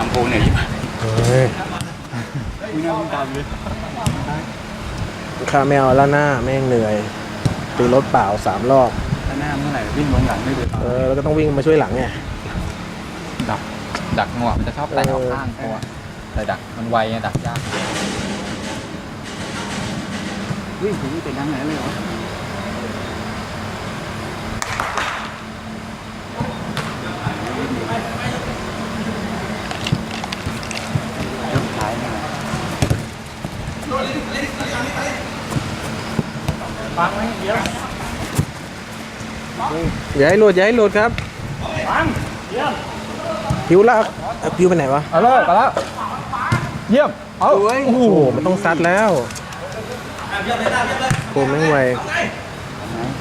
ลำโพงเนี่ยยิ่งเฮ้ยไม่น่าตามเลยข้าไม่เอาแล้วหน้าแม่งเหนื่อย ตีรถเปล่าสามรอบถ้าหน้าเมื่อไหร่วิ่งลงหลังไม่เลยเออแล้วก็ต้องวิ่งมาช่วยหลังไงดักดักงวมันจะชอบแต่งออกข้างเอตัวอแต่ดักมันไวไงดักยากวิ่งถึงเป็นดังไหนเลยเห อย่าให้หลุดอย่าให้หลุดครับพิวละเอาพิวไปไหนวะเอาเลยไปแล้วเยี่ยมเอาโอ้โหมันต้องซัดแล้วโคมแม่งไวทำไง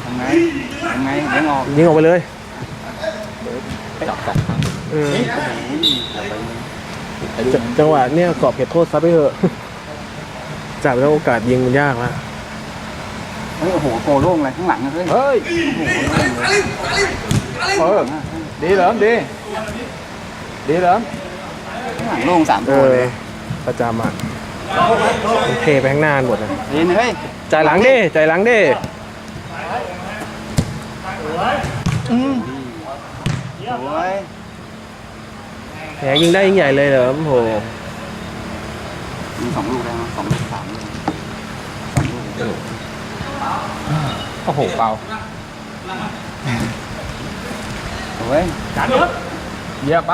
ทำไงทำไงเลี้ยงออกยิงออกไปเลยจับสองครั้งเออไอ้ลูกจจังหวะเนี่ยกรอบเขตโทษซัดไปเถอะ จับแล้วโอกาสยิงมันยากละเฮ้ยโอ้โหโกโล่งเลยข้างหลังอะเฮ้ยเฮ้ยโอ้โหโล่งเลยเออดีเหลิมดี ดีเหลิมข้างหลังโล่งสามเอตัวอเลยประจำอะมันเทไปข้างหน้าหมดเลยเห็นเฮ้ยจ่ายหลังดิจ่ายหลังดิอืมโอ้ยแหมยิงได้ยิงใหญ่เลยเหรอโอ้โห มีสองลูกแล้วนะสองลูกสามลูกสองลูกโอ้โหเบาโอ้ยเยี่ยมไป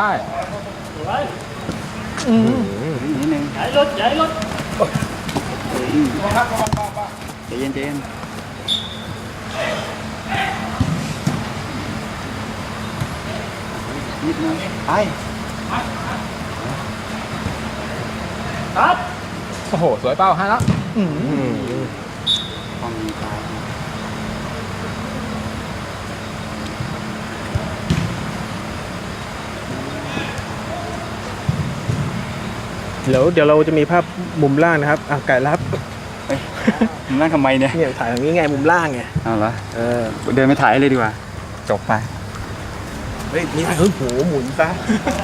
อืมอืมนิดนึง Chạy luôn, chạy luôn. ใจเย็นใจเย็นนิดนึงไป Stop. โอ้โห สวยเป้าให้แล้วอืมอืมความมีตายเดี๋ยวเดี๋ยวเราจะมีภาพมุมล่างนะครับอะไก่รับมึงนั่งทำไมเนี่ยเนี่ยถ่ายอย่างนี้ไงมุมล่างไงเอาละเออเดินไปถ่ายเลยดีกว่า จบไปเฮ้ยนี่เฮ้ยโหหมุนซะ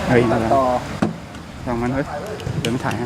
เฮ้ยตัดต่อลองมันเฮ้ยเดินไปถ่ายให้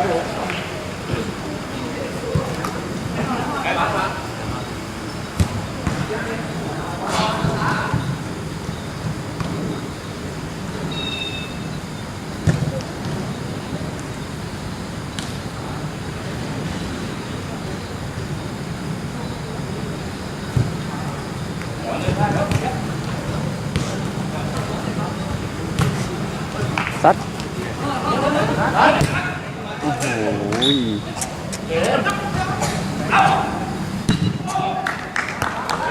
ดนึงซั อ้โห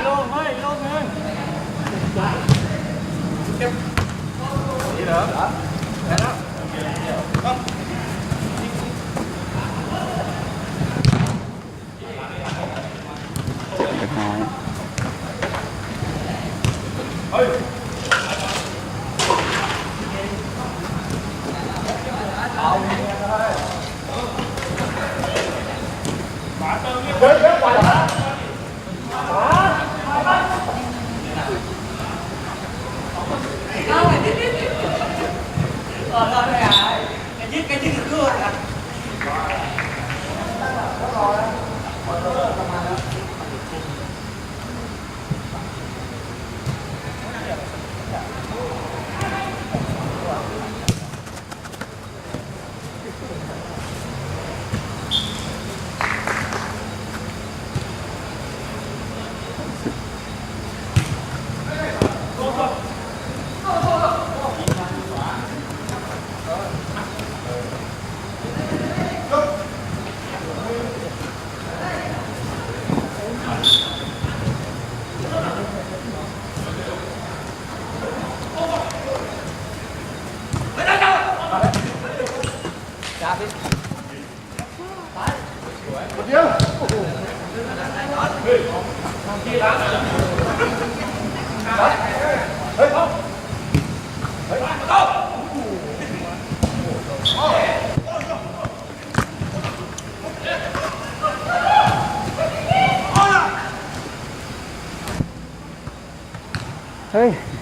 Luôn, ơi, luôn ơi. đi một tiếng kia đá Hey, không. Hey, không. Hey.